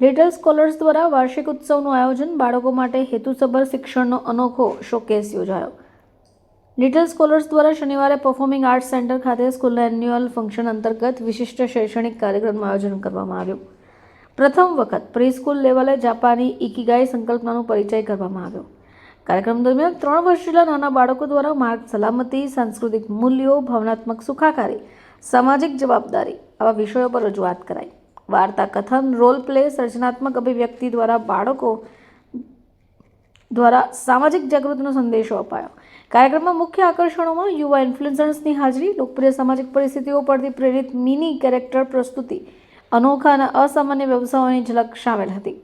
Little scholars દ્વારા વાર્ષિક ઉત્સવનું આયોજન બાળકો માટે હેતુસભર શિક્ષણનો અનોખો શોકેસ યોજાયો. લિટલ સ્કોલર્સ દ્વારા શનિવારે પરફોર્મિંગ આર્ટ્સ સેન્ટર ખાતે સ્કૂલના એન્યુઅલ ફંક્શન અંતર્ગત વિશિષ્ટ શૈક્ષણિક કાર્યક્રમનું આયોજન કરવામાં આવ્યું. પ્રથમ વખત પ્રીસ્કૂલ લેવલે જાપાની ઇકીગાઈ સંકલ્પનાનો પરિચય કરવામાં આવ્યો. કાર્યક્રમ દરમિયાન ત્રણ વર્ષ નાના બાળકો દ્વારા માર્ગ સલામતી, સાંસ્કૃતિક મૂલ્યો, ભાવનાત્મક સુખાકારી, સામાજિક જવાબદારી આવા વિષયો પર રજૂઆત કરાઈ. વાર્તા કથન રોલ પ્લે સર્જનાત્મક અભિવ્યક્તિ દ્વારા બાળકો દ્વારા સામાજિક જાગૃતિનો સંદેશો અપાયો. કાર્યક્રમમાં મુખ્ય આકર્ષણોમાં યુવા ઇન્ફ્લુએન્સર્સની હાજરી, લોકપ્રિય સામાજિક પરિસ્થિતિઓ પરથી પ્રેરિત મિની કેરેક્ટર પ્રસ્તુતિ, અનોખા અને અસામાન્ય વ્યવસાયોની ઝલક સામેલ હતી.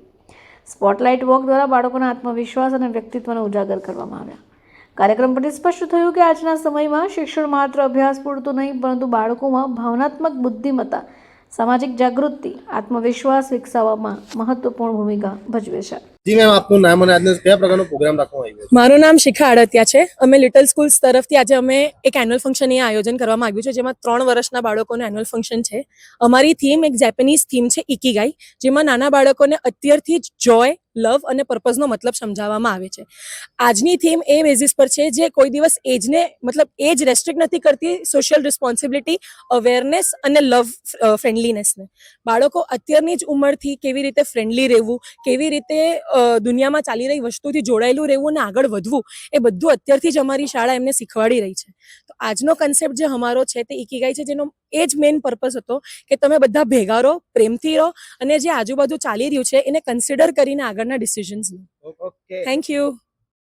સ્પોટલાઇટ વોક દ્વારા બાળકોના આત્મવિશ્વાસ અને વ્યક્તિત્વને ઉજાગર કરવામાં આવ્યા. કાર્યક્રમ પરથી સ્પષ્ટ થયું કે આજના સમયમાં શિક્ષણ માત્ર અભ્યાસ પૂરતું નહીં, પરંતુ બાળકોમાં ભાવનાત્મક બુદ્ધિમત્તા સામાજિક જાગૃતિ આત્મવિશ્વાસ વિકસાવવામાં મહત્વપૂર્ણ ભૂમિકા ભજવે છે. જી મેમ આપનું નામ અને આજનો કયા પ્રકારનો પ્રોગ્રામ રાખવામાં આવ્યો મારું નામ શિખા આડતિયા છે. અમે લિટલ સ્કૂલ્સ તરફથી આજે અમે એક એન્યુઅલ ફંક્શન અહીંયા આયોજન કરવામાં આવ્યું છે જેમાં ત્રણ વર્ષના બાળકોનું એન્યુઅલ ફંક્શન છે. અમારી થીમ એક જેપનીઝ થીમ છે ઇકીગાઈ જેમાં નાના બાળકોને અત્યારથી જ જોય લવ અને પર્પઝનો મતલબ સમજાવવામાં આવે છે. આજની થીમ એ બેઝિસ પર છે જે કોઈ દિવસ એજને મતલબ એજ રેસ્ટ્રિક્ટ નથી કરતી સોશિયલ રિસ્પોન્સિબિલિટી અવેરનેસ અને લવ ફ્રેન્ડલીનેસને બાળકો અત્યારની જ ઉંમરથી કેવી રીતે ફ્રેન્ડલી રહેવું, કેવી રીતે દુનિયામાં ચાલી રહી વસ્તુથી જોડાયેલું રહેવું અને આગળ વધવું, એ બધું અત્યારથી જ અમારી શાળા એમને શીખવાડી રહી છે. તો આજનો કન્સેપ્ટ જે અમારો છે તે ઇકીગાઈ છે, જેનો એ જ મેઇન પર્પઝ હતો કે તમે બધા ભેગા રહો પ્રેમથી રહો અને જે આજુબાજુ ચાલી રહ્યું છે એને કન્સિડર કરીને આગળના decisions law. Okay thank you